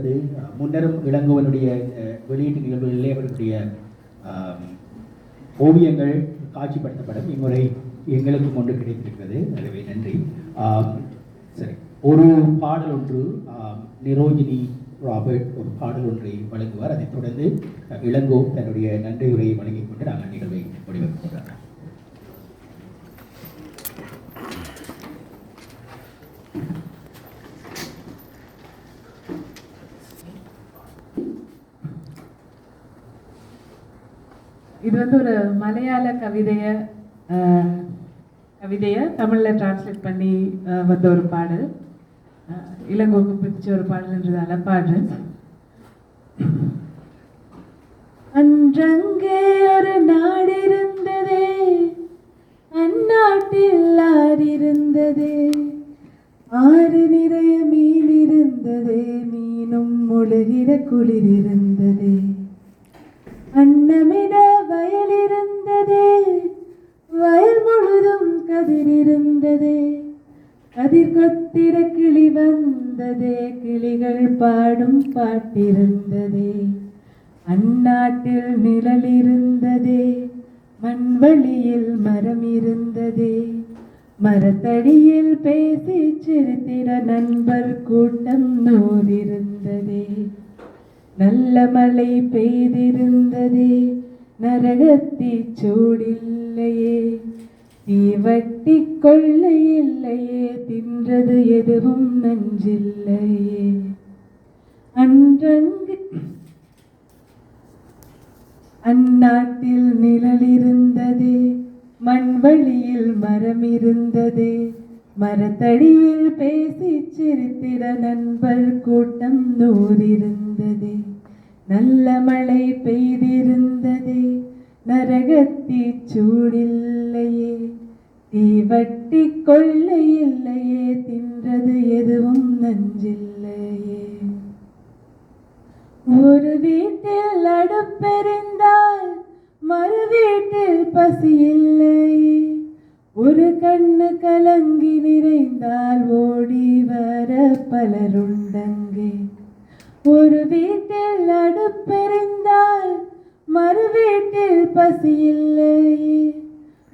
என்பது முன்னரும் இளங்கோவனுடைய வெளியீட்டு நிகழ்வுகளிலே அவர்களுடைய ஓவியங்கள் காட்சிப்படுத்தப்படும் இம்முறை எங்களுக்கும் ஒன்று கிடைத்திருக்கிறது. எனவே நன்றி. சரி. ஒரு பாடல் ஒன்று நிரோஜினி ராபர்ட் ஒரு பாடல் ஒன்றை வழங்குவார். அதைத் தொடர்ந்து இளங்கோ தன்னுடைய நன்றி உரையை வழங்கிக் கொண்டு நாங்கள் நிகழ்வை முடிவெடுக்க இது வந்து ஒரு மலையாள கவிதைய கவிதையை தமிழில் டிரான்ஸ்லேட் பண்ணி வந்த ஒரு பாடல். இளங்கோக்கு பிடிச்ச ஒரு பாடல்ன்றதால பாடுறேன் அன்றங்கே ஒரு நாடு இருந்ததே அந்நாட்டில் ஆறு இருந்ததே? ஆறு நிறைய மீன் இருந்ததே மீனும் முழுகிற குளிர் இருந்தது. கதிர் கொத்திட கிளி வந்ததே கிளிகள் பாடும் பாட்டிருந்ததே. அந்நாட்டில் நிழல் இருந்ததே மண்வழியில் மரம் இருந்ததே மரத்தடியில் பேசி சிரித்திட நண்பர் கூட்டம் நூறிருந்ததே நல்ல மழை பெய்திருந்ததே நரகத்தி சூடில்லையே. தீவட்டி கொள்ளை இல்லையே தின்றது எதுவும் நஞ்சில்லையே. அன்றங்கு அந்நாட்டில் நிழல் இருந்ததே மண்வழியில் மரம் இருந்ததே மரத்தடியில் பேசி சிரித்திட நண்பர் கூட்டம் நூறிருந்ததே. நல்ல மழை பெய்திருந்ததே. நரகத்தி சூடில்லையே தீவட்டி கொள்ளை இல்லையே தின்றது எதுவும் நஞ்சில்லையே. ஒரு வீட்டில் அடுப்பெறிந்தால் மறு வீட்டில் பசி இல்லையே ஒரு கண்ணு கலங்கி நிறைந்தால் ஓடி வர பலருண்டங்கே. ஒரு வீட்டில் அடுப்பெறிந்தால் மறுவேட்டில் பசி இல்லையே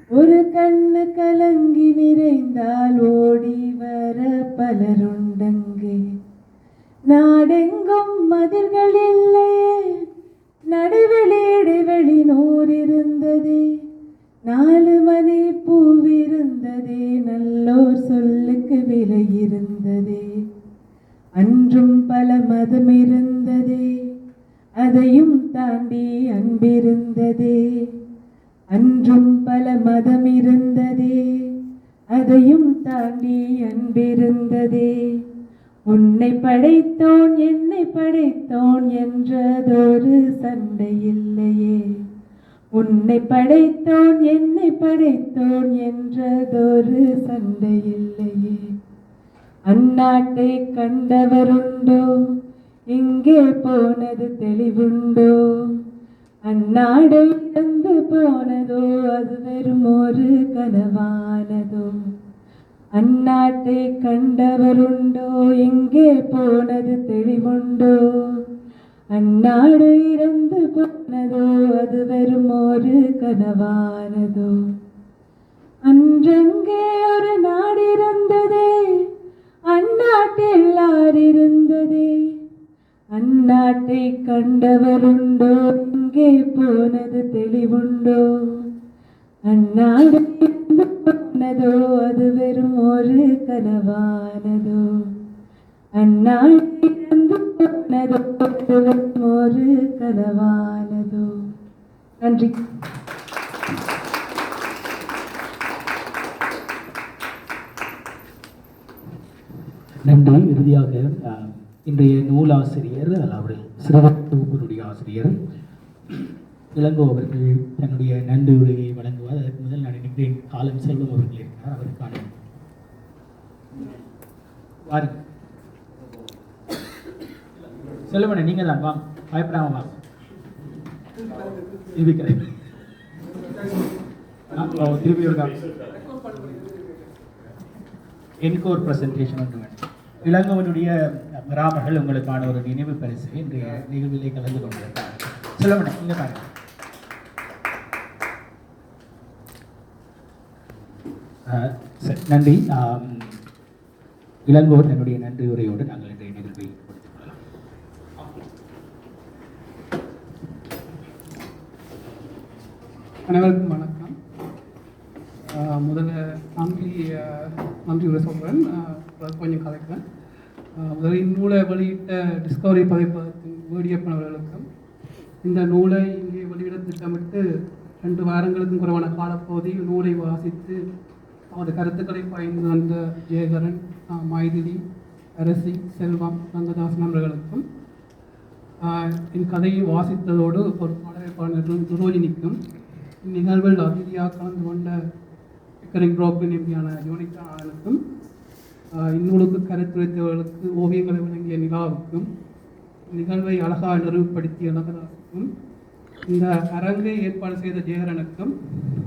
ஒரு கண்ணு கலங்கி நிறைந்தால் ஓடி வர பலருண்டங்கே. நாடெங்கும் மதில்கள் இல்லையே. நடுவெளி இடைவெளி நூறு இருந்ததே. நாலு மணி பூவிருந்ததே நல்லோர் சொல்லுக்கு விலை இருந்ததே. அன்றும் பல மதம் இருந்ததே. அதையும் தாண்டி அன்பிருந்ததே அன்றும் பல மதம் இருந்ததே அதையும் தாண்டி அன்பிருந்ததே. உன்னை படைத்தோன் என்னை படைத்தோன் என்றதொரு சண்டை இல்லையே உன்னை படைத்தோன் என்னை படைத்தோன் என்றதொரு சண்டை இல்லையே அந்நாட்டை கண்டவருண்டோ எங்கே போனது தெளிவுண்டோ? அந்நாடை இழந்து போனதோ? அது வெறும் ஒரு கனவானதோ? அந்நாட்டை கண்டவருண்டோ? எங்கே போனது தெளிவுண்டோ? அந்நாடு இறந்து போனதோ? அது வெறும் ஒரு கனவானதோ? அன்றங்கே ஒரு நாடு இருந்ததே அந்நாட்டில் ஆறிருந்ததே அந்நாட்டை கண்டவருண்டோ? எங்கே போனது தெளிவுண்டோ? அந்நாடு போனதோ? அது வெறும் ஒரு கனவானதோ? அந்நாடு போனதோ? அது வெறும் ஒரு கனவானதோ? நன்றி. நன்றி. இறுதியாக இன்றைய நூலாசிரியர் அவர்கள் சிறுவர் ஆசிரியர் இளங்கோ அவர்கள் தன்னுடைய நன்றி உரையை வழங்குவார். அதற்கு முதல் நான் நினைக்கிறேன் காலம் செல்வம் அவர்கள் இருக்கிறார். அவருக்கான வாருங்கள். செல்வமணி நீங்க தான் வாங்க பயப்படாம வாங்க இது திருப்பி ஒரு என்கோர் ப்ரெசன்டேஷன் ஒன்று வேண்டும் இளங்கவனுடைய பராமர்கள் உங்களுக்கான ஒரு நினைவு பரிசு. இன்றைய நிகழ்விலே கலந்து கொண்டிருக்காங்க சொல்லவனே இங்கே பாருங்க. சரி, நன்றி. இளங்கோர் என்னுடைய நன்றி உரையோடு நாங்கள் இன்றைய நிகழ்வை முடித்துக் கொள்ளலாம். அனைவருக்கும் வணக்கம். முதல்ல நன்றி நன்றி உரை சொல்கிறேன் கொஞ்சம் கலைக்கிறேன். ஆஹ் இந்நூலை வெளியிட்ட டிஸ்கவரி பதிப்பகத்தின் வேடியப்பன் அவர்களுக்கும் இந்த நூலை இங்கே வெளியிட திட்டமிட்டு ரெண்டு வாரங்களுக்கும் குறைவான காலப்பகுதியில் நூலை வாசித்து அவரது கருத்துக்களை பயந்து வந்த ஜெயகரன் மைதிலி அரசி செல்வம் ரங்கதாசன் அவர்களுக்கும் என் கதையை வாசித்ததோடு ஒரு பாடவேற்பாளர் துரோஜினிக்கும் இந்நிகழ்வில் அதிதியாக கலந்து கொண்ட பிக்கரிங் புரோக்கன் எம்பியான யோனிகா ஆளுக்கும் இந்நூலுக்கு கருத்துரைத்தவர்களுக்கு ஓவியங்களை வழங்கிய நிலாவுக்கும் நிகழ்வை அழகாக நிறுவுப்படுத்திய நகராவுக்கும் இந்த அரங்கை ஏற்பாடு செய்த ஜெயரனுக்கும்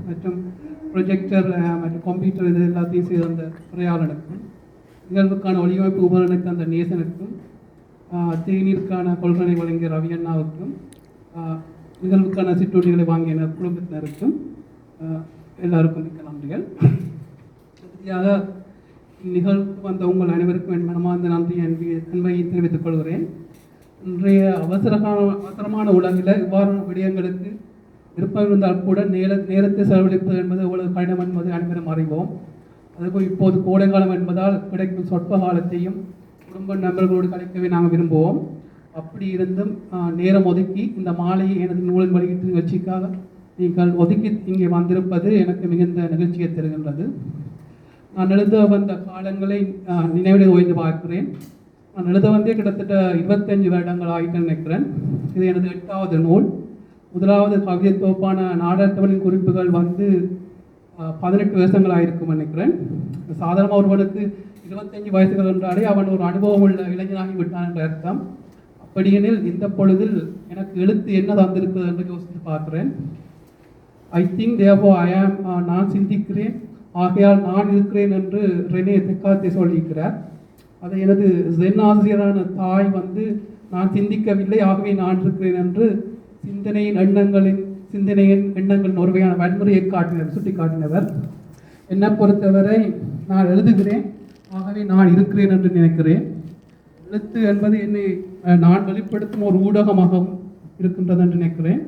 மற்றும் ப்ரொஜெக்டர் மற்றும் கம்ப்யூட்டர் இது எல்லாத்தையும் செய்த அந்த உரையாளனுக்கும் நிகழ்வுக்கான ஒளியமைப்பு உபகரணத்தை அந்த நேசனுக்கும் தேநீருக்கான கொள்கை வழங்கிய ரவி அண்ணாவுக்கும் நிகழ்வுக்கான சிற்றுண்டிகளை வாங்கிய குடும்பத்தினருக்கும் எல்லாருக்கும் மிக்க நன்றிகள். இறுதியாக இந்நிகழ்வுக்கு வந்த உங்கள் அனைவருக்கும் என் மனமார்ந்த நன்றி அன்பை அன்பையை தெரிவித்துக் கொள்கிறேன். இன்றைய அவசரமான அவசரமான உலகில் இவ்வாறான விடயங்களுக்கு விருப்பம் இருந்தால் கூட நேர நேரத்தை செலவழிப்பது என்பது எவ்வளவு கடினம் என்பதை அனைவரும் அறிவோம். அதுபோல் இப்போது கோடைக்காலம் என்பதால் கிடைக்கும் சொற்ப காலத்தையும் குடும்ப நண்பர்களோடு கழிக்கவே நாங்கள் விரும்புவோம். அப்படி இருந்தும் நேரம் ஒதுக்கி இந்த மாலையை எனது நூலின் வெளியீட்டு நிகழ்ச்சிக்காக நீங்கள் ஒதுக்கி இங்கே வந்திருப்பது எனக்கு மிகுந்த நிகழ்ச்சியை தருகின்றது. நான் எழுத வந்த காலங்களை நினைவில் ஓய்ந்து பார்க்கிறேன். நான் எழுத வந்தே கிட்டத்தட்ட இருபத்தஞ்சு வருடங்கள் ஆயிட்டு நினைக்கிறேன். இது எனது எட்டாவது நூல். முதலாவது கவிதை தொகுப்பான நாடகத்தவனின் குறிப்புகள் வந்து பதினெட்டு வருஷங்கள் ஆயிருக்கும் நினைக்கிறேன். சாதாரணமாக ஒருவனுக்கு இருபத்தஞ்சு வயசுகள் என்றாலே அவன் ஒரு அனுபவம் உள்ள இளைஞனாகி விட்டான் என்ற அர்த்தம். அப்படியெனில் இந்த பொழுதில் எனக்கு எழுத்து என்ன தந்திருக்கிறது என்று யோசித்து பார்க்கிறேன். ஐ திங்க் தேவோ ஐ ஆம் நான் சிந்திக்கிறேன். ஆகையால் நான் இருக்கிறேன் என்று ரெனே தெக்காத்தே சொல்லியிருக்கிறார். அதை எனது ஜென் ஆசிரியரான தாய் வந்து நான் சிந்திக்கவில்லை ஆகவே நான் இருக்கிறேன் என்று சிந்தனையின் எண்ணங்களின் சிந்தனையின் எண்ணங்களின் ஒரு வகையான வன்முறையை காட்டினர் சுட்டி காட்டினவர். என்னை பொறுத்தவரை நான் எழுதுகிறேன் ஆகவே நான் இருக்கிறேன் என்று நினைக்கிறேன். எழுத்து என்பது என்னை நான் வெளிப்படுத்தும் ஒரு ஊடகமாகவும் இருக்கின்றது என்று நினைக்கிறேன்.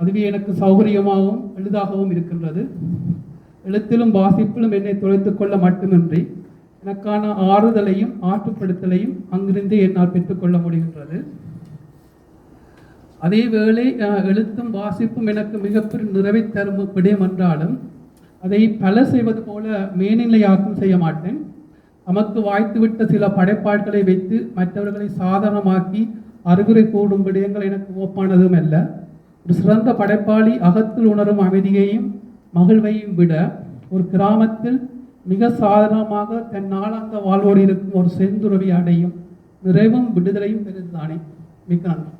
அதுவே எனக்கு சௌகரியமாகவும் எளிதாகவும் இருக்கின்றது. எழுத்திலும் வாசிப்பிலும் என்னை துளைத்துக் கொள்ள மட்டுமின்றி எனக்கான ஆறுதலையும் ஆற்றுப்படுத்தலையும் அங்கிருந்தே என்னால் பெற்றுக்கொள்ள முடிகின்றது. அதேவேளை வேளை எழுத்தும் வாசிப்பும் எனக்கு மிகப்பெரிய நிறைவை தரும் விடயம் என்றாலும் அதை பல செய்வது போல மேல்நிலையாக்கம் செய்ய மாட்டேன். நமக்கு வாய்த்துவிட்ட சில படைப்பாட்களை வைத்து மற்றவர்களை சாதனமாக்கி அறிகுறை கூடும் விடயங்கள் எனக்கு ஓப்பானதும் அல்ல. ஒரு சிறந்த படைப்பாளி அகத்தில் உணரும் அமைதியையும் மகிழ்வையும் விட ஒரு கிராமத்தில் மிக சாதாரணமாக தன் நாளாந்த வாழ்வோடு இருக்கும் ஒரு செந்துறவி அடையும் நிறைவும் விடுதலையும் பெறுதானே மிக்க நன்றி.